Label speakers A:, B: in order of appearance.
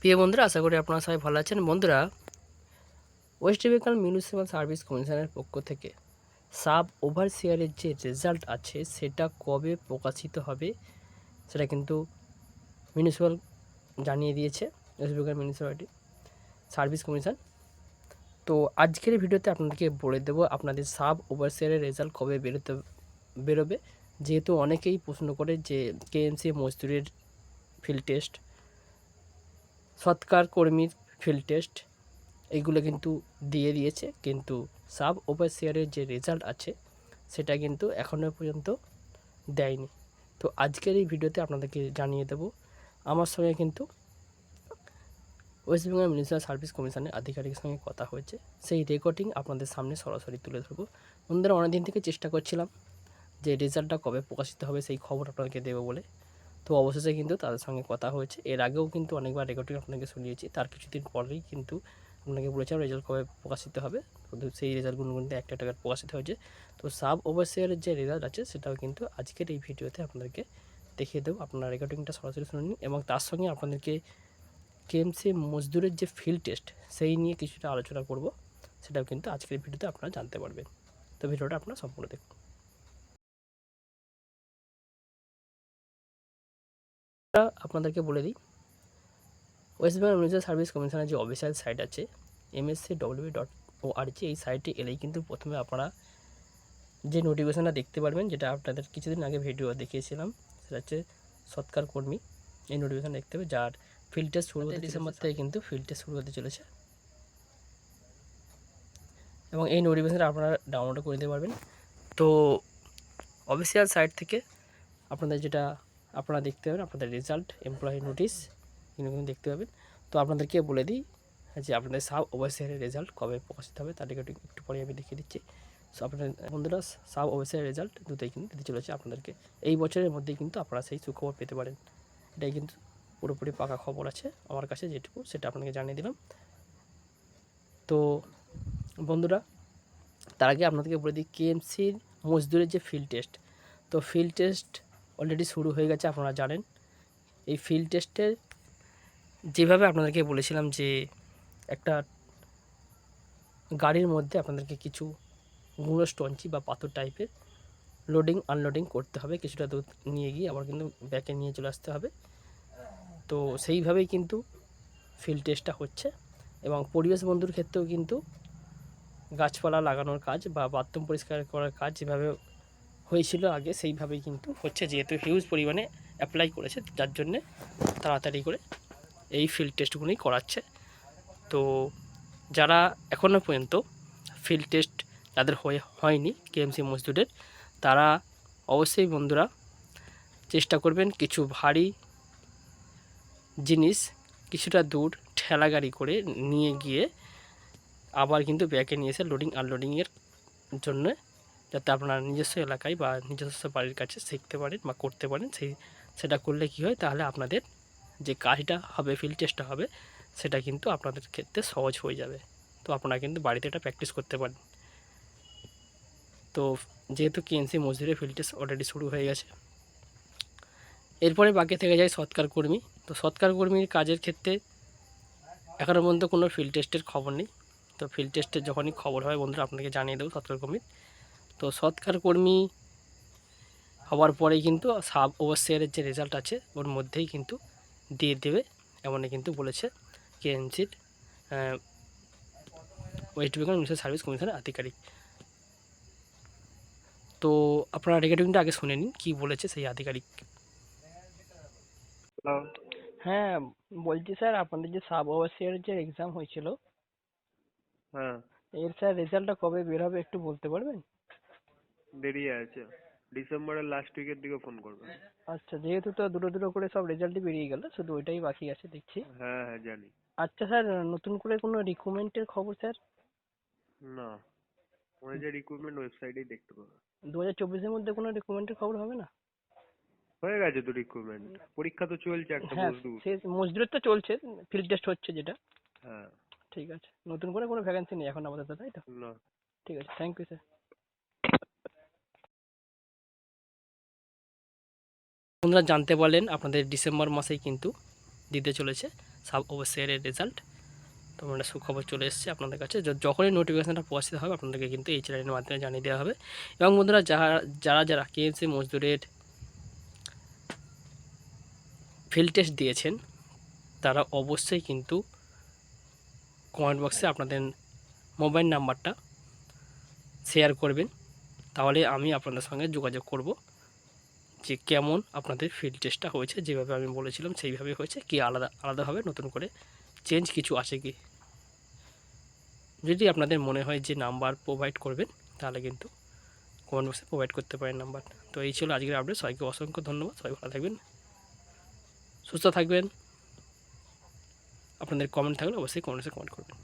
A: প্রিয় বন্ধুরা, আশা করি আপনারা সবাই ভালো আছেন। বন্ধুরা ওয়েস্ট বেঙ্গল মিউনিসিপ্যাল সার্ভিস কমিশনের পক্ষ থেকে সাব ওভারসিয়ারের যে রেজাল্ট আছে, সেটা কবে প্রকাশিত হবে, সেটা কিন্তু মিউনিসিপ্যাল জানিয়ে দিয়েছে West Bengal municipality service commission তো আজকের ভিডিওতে আপনাদেরকে বলে দেবো, আপনাদের সাব ওভারসিয়ারের রেজাল্ট কবে বেরোতে, বেরোবে। যেহেতু অনেকেই প্রশ্ন করে যে কেএমসি মজদুরের ফিল্ড টেস্ট সৎকার কর্মীর ফিল্ড টেস্ট এইগুলো কিন্তু দিয়ে দিয়েছে। কিন্তু সাব ওভারসিয়ারের যে রেজাল্ট আছে, সেটা কিন্তু এখনও পর্যন্ত দেয়নি। তো আজকের এই ভিডিওতে আপনাদেরকে জানিয়ে দেব, আমার সঙ্গে কিন্তু ওয়েস্ট বেঙ্গল মিউনিসিপ্যাল সার্ভিস কমিশনের আধিকারিকের সঙ্গে কথা হয়েছে। সেই রেকর্ডিং আপনাদের সামনে সরাসরি তুলে ধরবো। বন্ধুরা, অনেকদিন থেকে চেষ্টা করছিলাম যে রেজাল্টটা কবে প্রকাশিত হবে, সেই খবর আপনাদেরকে দেবো বলে। তো অবশেষে কিন্তু তাদের সঙ্গে কথা হয়েছে। এর আগেও কিন্তু অনেকবার রেকর্ডিং আপনাকে শুনিয়েছি, তার কিছুদিন পরেই কিন্তু আপনাকে বলেছিলাম রেজাল্ট কবে প্রকাশিত হবে। তো সেই রেজাল্টগুলো কিন্তু একটা টাকার প্রকাশিত হয়েছে। তো সাব ওভারসিয়ারের যে রেজাল্ট আছে, সেটাও কিন্তু আজকের এই ভিডিওতে আপনাদেরকে দেখিয়ে দেবো। আপনারা রেকর্ডিংটা সরাসরি শুনে নিন এবং তার সঙ্গে আপনাদেরকে কেএমসি মজদুরের যে ফিল্ড টেস্ট সেই নিয়ে কিছুটা আলোচনা করব। সেটাও কিন্তু আজকের ভিডিওতে আপনারা জানতে পারবেন। তো ভিডিওটা আপনারা সম্পূর্ণ দেখুন। আপনাদেরকে বলে দিই। ওয়েস্ট বেঙ্গল মিউনিসিপ্যাল সার্ভিস কমিশনের যে অফিসিয়াল সাইট আছে MSC W dot O R G এই সাইটে এলেই কিন্তু প্রথমে আপনারা যে নোটিফিকেশনটা দেখতে পারবেন যেটা আপনাদের কিছুদিন আগে ভিডিও দেখিয়েছিলাম সেটা হচ্ছে সৎকার কর্মী। এই নোটিফিকেশন দেখতে হবে যার ফিল্ড টেস্ট শুরু হতে ডিসেম্বর থেকে কিন্তু ফিল্ড টেস্ট শুরু হতে চলেছে। এবং এই নোটিফিকেশনটা আপনারা ডাউনলোড করে নিতে পারবেন। তো অফিসিয়াল সাইট থেকে আপনাদের যেটা আপনারা দেখতে পাবেন আপনাদের রেজাল্ট এমপ্লয়ি নোটিশ এগুলো কিন্তু দেখতে পাবেন। তো আপনাদেরকে বলে দিই যে আপনাদের সাব ওভারসিয়ারের রেজাল্ট কবে প্রকাশিত হবে, তার একটু একটু পরে আমি দেখিয়ে দিচ্ছি। সো আপনাদের বন্ধুরা, সাব ওভারসিয়ারের রেজাল্ট দুটোই কিন্তু দিতে চলেছে আপনাদেরকে। এই বছরের মধ্যেই কিন্তু আপনারা সেই সুখবর পেতে পারেন। এটাই কিন্তু পুরোপুরি পাকা খবর আছে আমার কাছে যেটুকু, সেটা আপনাকে জানিয়ে দিলাম। তো, বন্ধুরা, তার আগে আপনাদেরকে বলে দিই কেএমসির মজদুরের যে ফিল্ড টেস্ট তো ফিল্ড টেস্ট অলরেডি শুরু হয়ে গেছে, আপনারা জানেন। এই ফিল্ড টেস্টের যেভাবে আপনাদেরকে বলেছিলাম যে একটা গাড়ির মধ্যে আপনাদেরকে কিছু গুঁড়ো স্টঞ্চি বা পাথর টাইপের লোডিং আনলোডিং করতে হবে। কিছুটা দূর নিয়ে গিয়ে আবার কিন্তু ব্যাকে নিয়ে চলে আসতে হবে। তো সেইভাবেই কিন্তু ফিল্ড টেস্টটা হচ্ছে এবং পরিবেশ বন্ধুর ক্ষেত্রেও কিন্তু গাছপালা লাগানোর কাজ বা বাথরুম পরিষ্কার করার কাজ যেভাবে হয়েছিল আগে, সেইভাবেই কিন্তু হচ্ছে যেহেতু হিউজ পরিমাণে অ্যাপ্লাই করেছে, যার জন্যে তাড়াতাড়ি করে এই ফিল্ড টেস্টগুলোই করাচ্ছে। তো যারা এখনও পর্যন্ত ফিল্ড টেস্ট যাদের হয়ে, হয়নি কেএমসি মজদুরের, তারা অবশ্যই বন্ধুরা চেষ্টা করবেন কিছু ভারী জিনিস কিছুটা দূর ঠেলা গাড়ি করে নিয়ে গিয়ে আবার কিন্তু ব্যাকে নিয়ে এসে লোডিং আনলোডিংয়ের জন্য যাতে আপনারা নিজস্ব এলাকায় বা নিজস্ব বাড়ির কাছে শিখতে পারেন বা করতে পারেন, সেই, সেটা করলে কি হয়? তাহলে আপনাদের যে কাজটা হবে ফিল্ড টেস্টটা হবে, সেটা কিন্তু আপনাদের ক্ষেত্রে সহজ হয়ে যাবে। তো আপনারা কিন্তু বাড়িতে এটা প্র্যাকটিস করতে পারেন। তো যেহেতু কেএনসি মজদুরের ফিল্ড টেস্ট অলরেডি শুরু হয়ে গেছে, এরপরে বাকি থেকে যায় সৎকার কর্মী। তো সৎকার কর্মীর কাজের ক্ষেত্রে এখনও পর্যন্ত কোনো ফিল্ড টেস্টের খবর নেই। তো ফিল্ড টেস্টের যখনই খবর হয়, বন্ধুরা আপনাকে জানিয়ে দেবো সৎকার কর্মীর। তো সৎকার কর্মী হওয়ার পরেই কিন্তু সাব ওভারসিয়ারের যে রেজাল্ট আছে ওর মধ্যেই কিন্তু দিয়ে দেবে এমনই কিন্তু বলেছে কেএনসির ওয়েস্ট বেঙ্গল মিউনিসিপ্যাল সার্ভিস কমিশনের আধিকারিক। তো আপনারা রেকর্ডিংটা আগে শুনে নিন কী বলেছে সেই আধিকারিক। হ্যাঁ বলছি স্যার আপনাদের যে সাব ওভারসিয়ারের যে এক্সাম হয়েছিল
B: হ্যাঁ।
A: এর স্যার রেজাল্টটা কবে বের হবে একটু বলতে পারবেন?
B: দেরি আছে। ডিসেম্বরের লাস্ট উইকের দিকে ফোন করবে।
A: আচ্ছা যেহেতু তো দুটো দুটো করে সব রেজাল্টই বেরিয়ে গেল শুধু ওইটাই বাকি আছে দেখছি।
B: হ্যাঁ হ্যাঁ জানি।
A: আচ্ছা স্যার নতুন করে কোনো রিক্রুটমেন্টের খবর স্যার?
B: না। ওই যে রিক্রুটমেন্ট ওয়েবসাইটেই দেখতে পাবে।
A: দু হাজার চব্বিশের মধ্যে কোনো রিক্রুটমেন্টের খবর হবে না?
B: হয়ে গেছে তো রিক্রুটমেন্ট পরীক্ষা তো চলছে একটা
A: হ্যাঁ
B: মজদুর।
A: সে মজদুরের তো চলছে ফিল্ড টেস্ট হচ্ছে যেটা।
B: হ্যাঁ।
A: ঠিক আছে নতুন করে কোনো ভ্যাকেন্সি নেই এখন আপাতত তাই তো?
B: না।
A: ঠিক আছে থ্যাংক ইউ স্যার বন্ধুরা জানতে পারলেন, আপনাদের ডিসেম্বর মাসেই কিন্তু দিতে চলেছে সাব ওভারসিয়ারের রেজাল্ট তো মানে সুখবর চলে এসেছে আপনাদের কাছে। যখনই নোটিফিকেশানটা পৌঁছতে হবে, আপনাদেরকে কিন্তু এই চ্যানেলের মাধ্যমে জানিয়ে দেওয়া হবে। এবং বন্ধুরা যারা যারা যারা কেএমসি মজদুরের ফিল্ড টেস্ট দিয়েছেন, তারা অবশ্যই কিন্তু কমেন্ট বক্সে আপনাদের মোবাইল নাম্বারটা শেয়ার করবেন। তাহলে আমি আপনাদের সঙ্গে যোগাযোগ করব। যে কেমন আপনাদের ফিল্ড টেস্টটা হয়েছে, যেভাবে আমি বলেছিলাম সেইভাবে হয়েছে, কি আলাদা আলাদাভাবে নতুন করে চেঞ্জ কিছু আছে কি? যদি আপনাদের মনে হয় যে নাম্বার প্রোভাইড করবেন, তাহলে কিন্তু কমেন্ট বক্সে প্রোভাইড করতে পারেন নাম্বার তো এই ছিল আজকের আপডেট সবাইকে অসংখ্য ধন্যবাদ, সবাই ভালো থাকবেন, সুস্থ থাকবেন। আপনাদের কমেন্ট থাকলে অবশ্যই কমেন্টসে কমেন্ট করবেন।